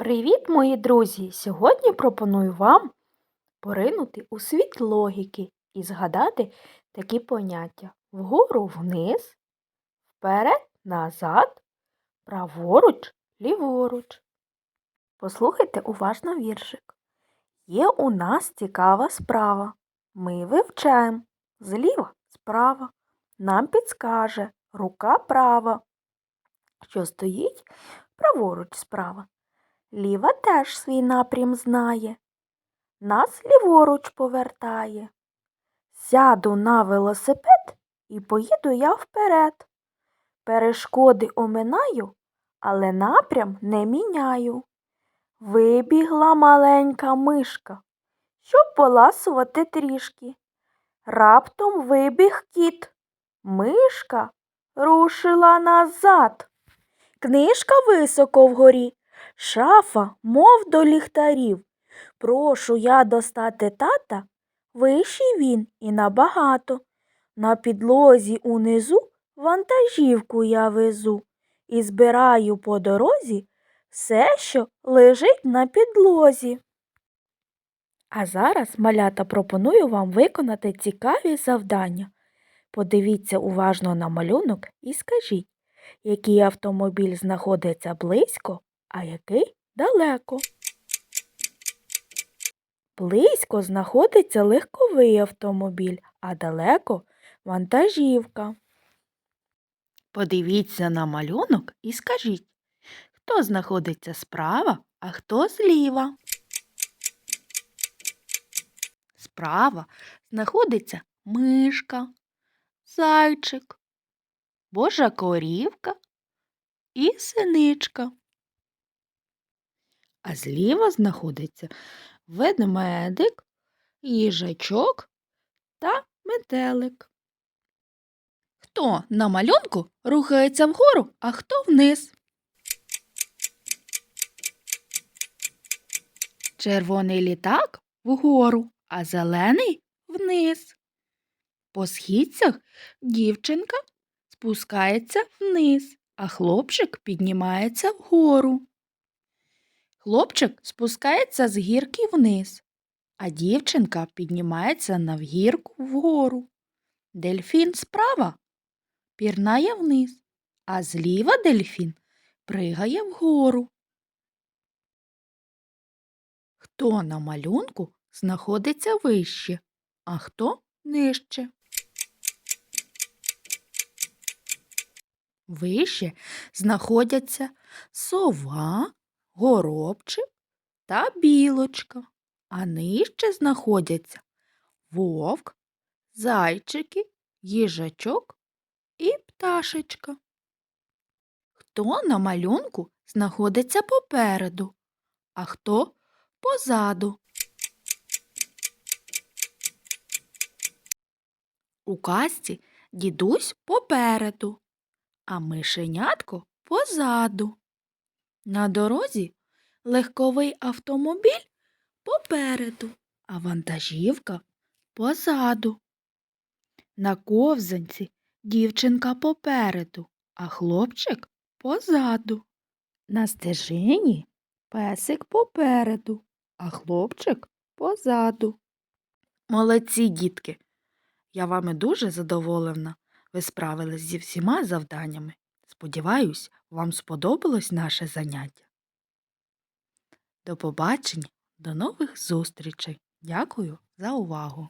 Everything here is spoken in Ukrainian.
Привіт, мої друзі! Сьогодні пропоную вам поринути у світ логіки і згадати такі поняття вгору вниз, вперед, назад, праворуч, ліворуч. Послухайте уважно віршик. Є у нас цікава справа. Ми вивчаємо зліва справа. Нам підскаже рука права, що стоїть праворуч справа. Ліва теж свій напрям знає, нас ліворуч повертає. Сяду на велосипед і поїду я вперед. Перешкоди оминаю, але напрям не міняю. Вибігла маленька мишка, щоб поласувати трішки. Раптом вибіг кіт. Мишка рушила назад. Книжка високо вгорі, шафа, мов до ліхтарів. Прошу я достати тата, вищий він і набагато. На підлозі унизу вантажівку я везу і збираю по дорозі все, що лежить на підлозі. А зараз, малята, пропоную вам виконати цікаві завдання. Подивіться уважно на малюнок і скажіть, який автомобіль знаходиться близько, а який далеко. Близько знаходиться легковий автомобіль, а далеко вантажівка. Подивіться на малюнок і скажіть, хто знаходиться справа, а хто зліва. Справа знаходиться мишка, зайчик, божа корівка і синичка. А зліва знаходиться ведмедик, їжачок та метелик. Хто на малюнку рухається вгору, а хто вниз? Червоний літак вгору, а зелений вниз. По східцях дівчинка спускається вниз, а хлопчик піднімається вгору. Хлопчик спускається з гірки вниз, а дівчинка піднімається навгірку вгору. Дельфін справа пірнає вниз, а зліва дельфін пригає вгору. Хто на малюнку знаходиться вище, а хто нижче? Вище знаходяться сова, горобчик та білочка, а нижче знаходяться вовк, зайчики, їжачок і пташечка. Хто на малюнку знаходиться попереду, а хто позаду? У казці дідусь попереду, а мишенятко позаду. На дорозі легковий автомобіль попереду, а вантажівка позаду. На ковзанці дівчинка попереду, а хлопчик позаду. На стежині песик попереду, а хлопчик позаду. Молодці, дітки! Я вами дуже задоволена. Ви справились зі всіма завданнями. Сподіваюсь, вам сподобалось наше заняття. До побачення, до нових зустрічей. Дякую за увагу!